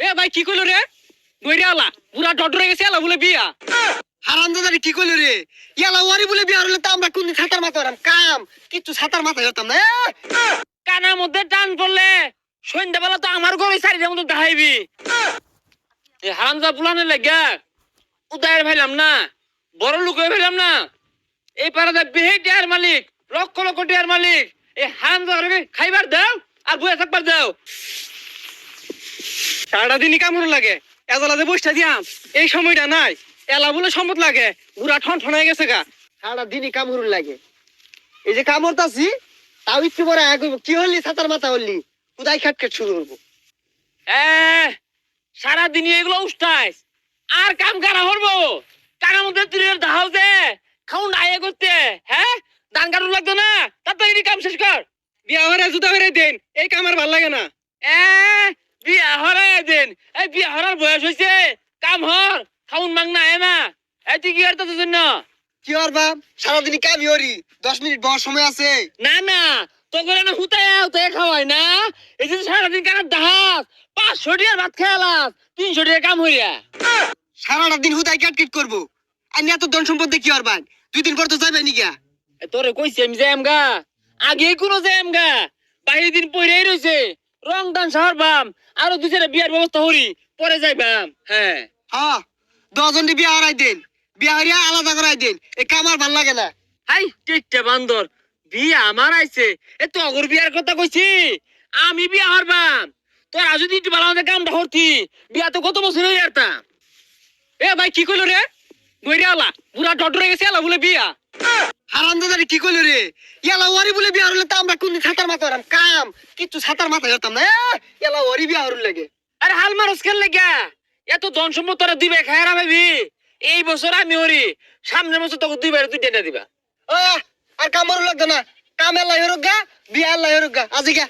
এ ভাই কি কইলো রে? মইরা আলা পুরা ডডরে গেছে আলা বলে বিয়া। হারাম দাদারি কি কইলো রে? ইয়ালা ওয়ারি বলে বিয়ার হলে তো আমরা কোন ছাতার মাথা হরাম কাম কিচ্ছু ছাতার মাথা হতাম না এ, কানার মধ্যে টান পড়লে সন্ধ্যাবেলা তো আমার ঘরে মতো লাগা উদয়ের ভাইলাম না বড় লোক হয়ে ভাইলাম না। এই পাড়াতে বেহে টিয়ার মালিক লক্ষ লক্ষ টিয়ার মালিক। এই হারামজা ঘরে খাইবার দাও আর বয়ে থাকবার দাও। সারাটা দিনই কামড় লাগে। এজলাতে বসটা দিয়াম এই সময়টা নাই। এলা বলে সম্পদ লাগে। পুরা ঠন ঠন হয়ে গেছে গা। সারা দিনই কামড় লাগে। এই যে কামড়তাছি তাও একটু পরে আগে কি হলি? ছাতার মাথা হলি? কোথায় খাটখাট শুরু করব। এ সারাদিন এগুলো উস্তাইস আর কাম কারা করব? কাকার মধ্যে তুই দাহাও দে। খাউন আয়ে করতে। হ্যাঁ ধান কাটুন লাগতো না? তাড়াতাড়ি কাম শেষ কর। বিয়া হরে জুতা হরে দেন। এই কাম আর ভালো লাগে না। বিয়া হরে দেন এই বিয়া হরার বয়স হয়েছে কাম হর খাউন মাং না এ না এই তুই কি আর তোর জন্য? কি আর বাপ সারাদিনই কামি হরি দশ মিনিট বড় সময় আছে। না না। তোকে না হুতায় হুতায় খাওয়াই না। এই যে সারাদিন কার দাহাস পাঁচশো টাকার ভাত খেয়ালাস তিনশো টাকা কাম হইয়া। সারাটা দিন হুদাই কাটকিট করব। আর এত ধন সম্পদ কি আর ভাই দুই দিন পর তো যাবে নি গা এ তোরে কইছি আমি যাইম গা আগে কোনো যাইম গা বাহির দিন পইরাই রইছে। দান শহর বাম আরও দুই চারটা বিয়ার ব্যবস্থা হরি পরে যাইবাম হ্যাঁ। হ্যাঁ দশজন বিয়া হারাই দেন বিয়া হারিয়া আলাদা করাই দেন এই কাম আর ভালো লাগে না। হাই টিকটে বান্দর বিয়া আমার আইছে এ তো অগর বিয়ার কথা কইছি আমি বিয়া হরবাম তোর আজ যদি একটু ভালো আমাদের কামটা হরতি বিয়া তো কত বছর হয়ে এ ভাই কি কইলো রে? মইরা আলা পুরা ডডরে গেছে আলা বলে বিয়া। হারাম কি কইলো রে? ইয়ালা ওয়ারি বলে বিয়া হলে তো আমরা কোন সাঁতার মাথা হরাম কাম কিচ্ছু সাঁতার মাথা হতাম না। এ, ইয়ালা ওয়ারি বিয়া হরুল লাগে। আরে হাল মারস খেল লেগা এত ধন সম্পদ তোরা দিবে খায়রা ভাবি। এই বছর আমি হরি সামনের বছর তোকে দুই বারে তুই টেনে দিবা। ও, আর কাম হরুন লাগতো না। কাম এলাই হরুক গা বিয়া এলাই হরুক গা। আজি গা।